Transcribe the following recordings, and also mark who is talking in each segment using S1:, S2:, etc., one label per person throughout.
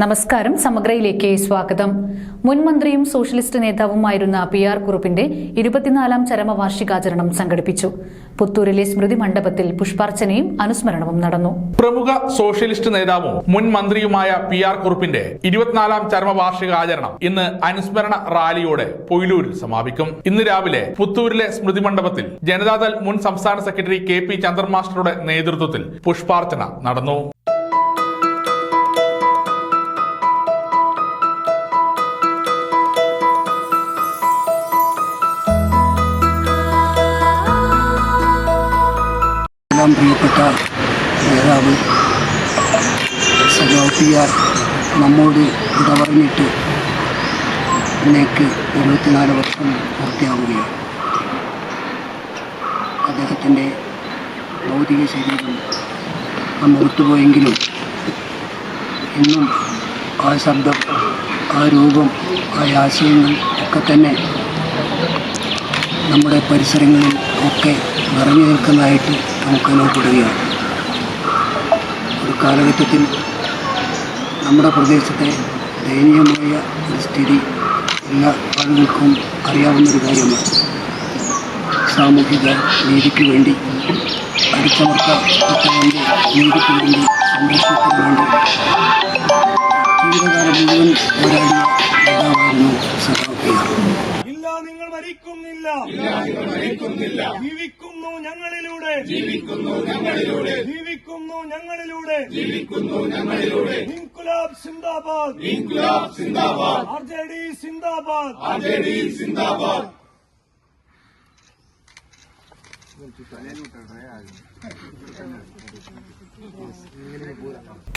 S1: നമസ്കാരം സമഗ്രയിലേക്ക് സ്വാഗതം. മുൻ മന്ത്രിയും സോഷ്യലിസ്റ്റ് നേതാവുമായിരുന്ന പി ആർ കുറുപ്പിന്റെ ഇരുപത്തിനാലാം ചരമവാർഷികാചരണം സംഘടിപ്പിച്ചു. പുത്തൂരിലെ സ്മൃതി മണ്ഡപത്തിൽ പുഷ്പാർച്ചനയും അനുസ്മരണവും നടന്നു.
S2: പ്രമുഖ സോഷ്യലിസ്റ്റ് നേതാവും മുൻ മന്ത്രിയുമായ പി ആർ കുറുപ്പിന്റെ ഇരുപത്തിനാലാം ചരമവാർഷികാചരണം ഇന്ന് അനുസ്മരണ റാലിയോടെ പൊയിലൂരിൽ സമാപിക്കും. ഇന്ന് രാവിലെ പുത്തൂരിലെ സ്മൃതി മണ്ഡപത്തിൽ ജനതാദൾ മുൻ സംസ്ഥാന സെക്രട്ടറി കെ പി ചന്ദ്രമാസ്റ്ററുടെ നേതൃത്വത്തിൽ പുഷ്പാർച്ചന നടന്നു.
S3: എല്ലാം പ്രിയപ്പെട്ട നേതാവ് സജോപിയാർ നമ്മോട് ഇട പറഞ്ഞിട്ട് ഇന്നേക്ക് എഴുപത്തിനാല് വർഷം പൂർത്തിയാവുകയാണ്. അദ്ദേഹത്തിന്റെ ഭൗതിക ശരീരം നമ്മൾ വിട്ടുപോയെങ്കിലും ഇന്നും ആ ശബ്ദം ആ രൂപം ആ ആശയങ്ങൾ ഒക്കെ തന്നെ നമ്മുടെ പരിസരങ്ങളിൽ ഒക്കെ നിറഞ്ഞു നിൽക്കുന്നതായിട്ട് നമുക്ക് അനുഭവപ്പെടുകയാണ് ഒരു കാലഘട്ടത്തിൽ നമ്മുടെ പ്രദേശത്തെ ദയനീയമായ ഒരു സ്ഥിതി എല്ലാ ആളുകൾക്കും അറിയാവുന്നൊരു കാര്യമാണ്. സാമൂഹിക നീതിക്ക് വേണ്ടി അടിച്ചമർത്തപ്പെട്ടവന്റെ നീതിക്ക് വേണ്ടി സംരക്ഷണത്തിന് വേണ്ടി ജീവിതകാലം മുഴുവൻ പോരാടിയ നേതാവായിരുന്നു സദാപിയാർ
S4: ഇല്ല നിങ്ങൾ മരിക്കുന്നില്ല. ജീവിക്കുന്നു ഞങ്ങളിലൂടെ. ജീവിക്കുന്നു ഞങ്ങളിലൂടെ. ജീവിക്കുന്നു ഞങ്ങളിലൂടെ. ജീവിക്കുന്നു ഞങ്ങളിലൂടെ. ഇൻകുലാബ് സിന്ദാബാദ്. ഇൻകുലാബ് സിന്ദാബാദ്. ആർ ജെ ഡി സിന്ദാബാദ്. R J D Zindabad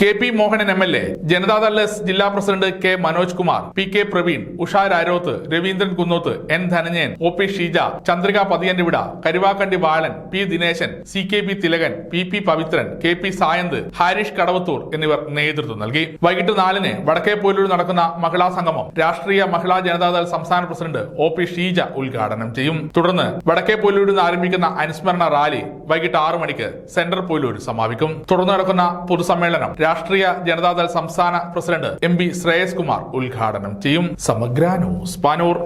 S2: K P Mohanan M L A Janata Dal S ജില്ലാ president K Manoj Kumar P K Praveen Usha Raroth Raveendran Kunnoth N Dhananjayan O P Sheeja Chandrika Pathiyanvida Vida Karuvakandi Balan P Dineshan C K P Thilakan P P Pavithran K P Sayanth Harish Kadavathur എന്നിവർ നേതൃത്വം നൽകി. വൈകിട്ട് നാലിന് വടക്കേപ്പോലൂർ നടക്കുന്ന മഹിളാ സംഗമം രാഷ്ട്രീയ മഹിളാ ജനതാദൾ സംസ്ഥാന president O P Sheeja ഉദ്ഘാടനം ചെയ്യും. തുടർന്ന് വടക്കേപ്പോലൂരിൽ നിന്ന് ആരംഭിക്കുന്ന അനുസ്മരണ റാലി വൈകിട്ട് ആറു മണിക്ക് സെൻട്രൽ പോലൂർ സമാപിക്കും. തുടർന്ന് നടക്കുന്ന പൊതുസമ്മേളനം രാഷ്ട്രീയ ജനതാദൾ സംസ്ഥാന president M P Shreyas Kumar ഉദ്ഘാടനം ചെയ്യും. സമഗ്ര ന്യൂസ് പാനൂർ.